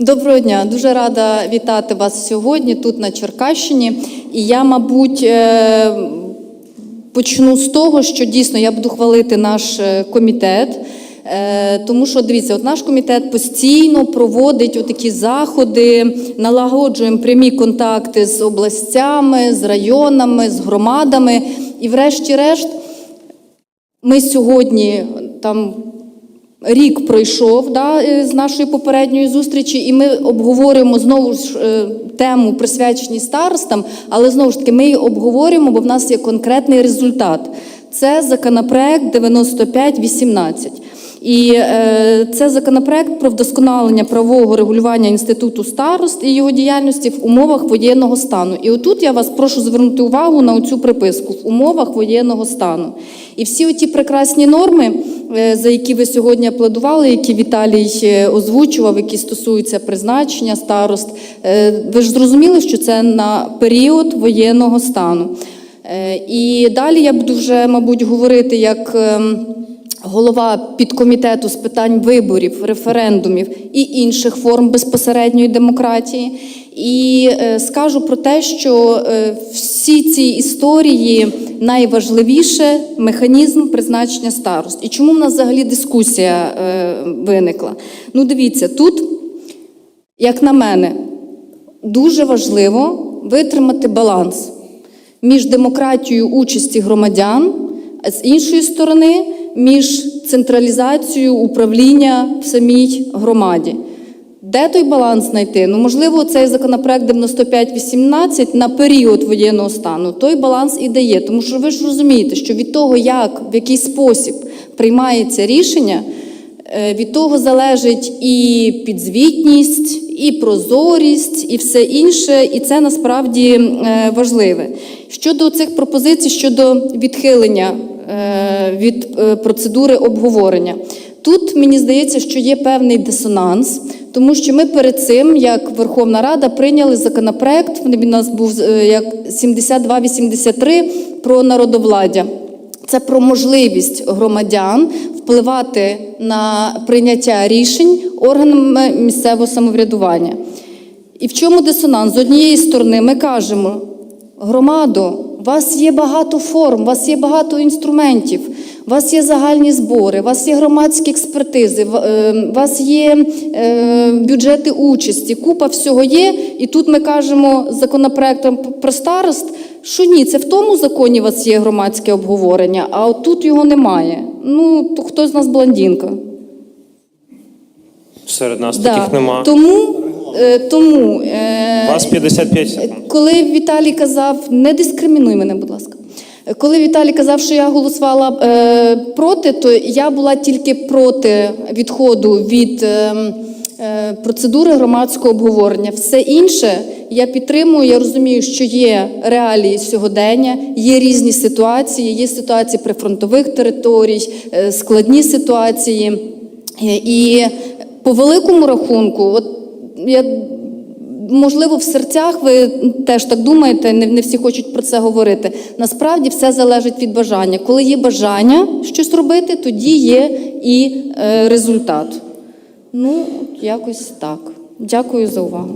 Доброго дня, дуже рада вітати вас сьогодні тут на Черкащині. І я, мабуть, е, почну з того, що дійсно я буду хвалити наш е, комітет. Е, Тому що дивіться, от наш комітет постійно проводить такі заходи, налагоджуємо прямі контакти з областями, з районами, з громадами. І, врешті-решт, ми сьогодні там рік пройшов да, е, з нашої попередньої зустрічі, і ми обговорюємо знову ж е, тему присвячені старостам, але знову ж таки ми її обговорюємо, бо в нас є конкретний результат. Це законопроект 9518. І е, це законопроект про вдосконалення правового регулювання інституту старост і його діяльності в умовах воєнного стану. І отут я вас прошу звернути увагу на цю приписку в умовах воєнного стану. І всі оті прекрасні норми, е, за які ви сьогодні аплодували, які Віталій е, озвучував, які стосуються призначення старост, е, ви ж зрозуміли, що це на період воєнного стану. Е, І далі я буду вже, мабуть, говорити як. ем, голова підкомітету з питань виборів, референдумів і інших форм безпосередньої демократії. І е, скажу про те, що е, всі ці історії найважливіше механізм призначення старост. І чому в нас взагалі дискусія е, виникла? Ну, дивіться, тут, як на мене, дуже важливо витримати баланс між демократією участі громадян, з іншої сторони, між централізацією управління в самій громаді. Де той баланс знайти? Ну, можливо, цей законопроект 9518 на період воєнного стану той баланс і дає. Тому що ви ж розумієте, що від того, як, в який спосіб приймається рішення, е, від того залежить і підзвітність, і прозорість, і все інше, і це насправді е, важливе. Щодо цих пропозицій, щодо відхилення від е, процедури обговорення. Тут мені здається, що є певний дисонанс, тому що ми перед цим, як Верховна Рада, прийняли законопроект, він у нас був е, як 7283 про народовладдя. Це про можливість громадян впливати на прийняття рішень органами місцевого самоврядування. І в чому дисонанс? З однієї сторони, ми кажемо, громадо, у вас є багато форм, у вас є багато інструментів, у вас є загальні збори, у вас є громадські експертизи, е, у вас є е, бюджети участі, купа всього є. І тут ми кажемо законопроектом про старост, що ні, це в тому законі у вас є громадське обговорення, а от тут його немає. Ну, то хто з нас блондинка? Серед нас Да. таких нема. Тому, е, тому е, Вас 55 секунд. коли Віталій казав, не дискримінуй мене, будь ласка. Коли Віталій казав, що я голосувала е, проти, то я була тільки проти відходу від е, е, процедури громадського обговорення. Все інше я підтримую. Я розумію, що є реалії сьогодення, є різні ситуації, є ситуації прифронтових територій, е, складні ситуації. Е, І по великому рахунку, от я Можливо, в серцях ви теж так думаєте, не, не всі хочуть про це говорити. Насправді все залежить від бажання. Коли є бажання щось робити, тоді є і е, результат. Ну, якось так. Дякую за увагу.